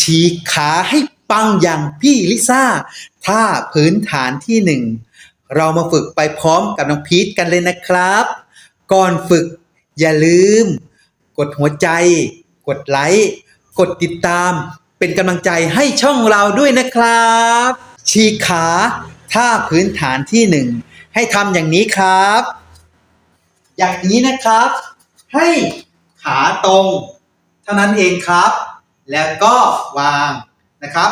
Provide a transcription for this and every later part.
ฉีกขาให้ปังอย่างพี่ลิซ่าท่าพื้นฐานที่หนึ่งเรามาฝึกไปพร้อมกับน้องพีทกันเลยนะครับ ก่อนฝึกอย่าลืม กดหัวใจ กดไลค์กดติดตาม เป็นกำลังใจให้ช่องเราด้วยนะครับฉีกขาท่าพื้นฐานที่หนึ่งให้ทำอย่างนี้ครับ อย่างนี้นะครับ ให้ขาตรง เท่านั้นเองครับ แล้วก็วางนะครับ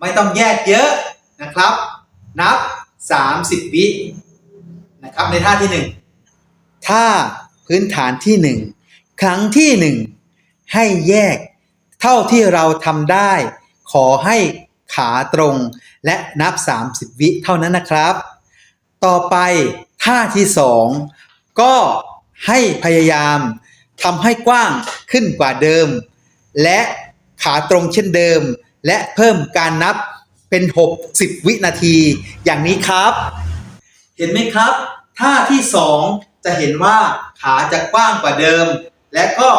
ไม่ต้องแยกเยอะนะครับ นับ 30 วินะครับในท่าที่หนึ่งท่าพื้นฐานที่หนึ่งครั้งที่หนึ่งให้แยก เท่าที่เราทำได้ ขอให้ขาตรงและนับ 30 วิเท่านั้นนะครับ ต่อไปท่าที่สองก็ให้พยายามทำให้กว้างขึ้นกว่าเดิม และ ขาตรงเช่นเดิม และเพิ่มการนับเป็น 60 วินาที อย่างนี้ครับ เห็นไหมครับ ท่าที่สองจะเห็นว่าขาจะกว้างกว่าเดิม และก็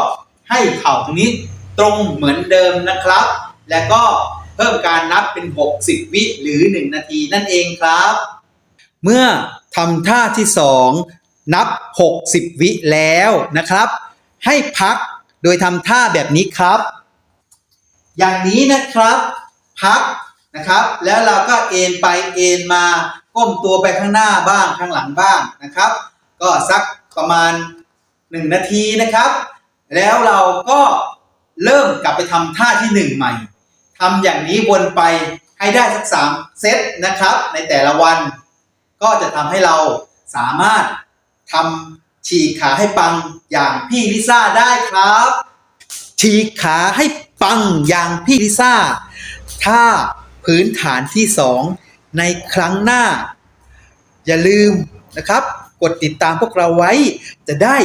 ให้เข่าตรงนี้ตรงเหมือนเดิมนะครับ และก็เพิ่มการนับเป็น 60 วิหรือ 1 นาทีนั่นเองครับ เมื่อทำท่าที่สองนับ 60 วิแล้วนะครับ ให้พักโดยทำท่าแบบนี้ครับ อย่างนี้นะครับ พักนะครับ แล้วเราก็เอ็นไปเอ็นมาก้มตัวไปข้างหน้าบ้างข้างหลังบ้างนะครับ ก็สักประมาณ 1 นาทีนะครับ แล้วเราก็เริ่มกลับไปทำท่าที่หนึ่งใหม่ทำอย่างนี้วนไปให้ได้สักสามเซตนะครับ ในแต่ละวัน ก็จะทำให้เราสามารถทำฉีกขาให้ปังอย่างพี่ลิซ่าได้ครับ ฉีกขาให้ปังอย่างพี่ลิซ่า ถ้าพื้นฐานที่สองในครั้งหน้า อย่าลืมนะครับ กดติดตามพวกเราไว้ จะได้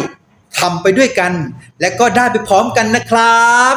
ทำไปด้วยกัน และก็ได้ไปพร้อมกันนะครับ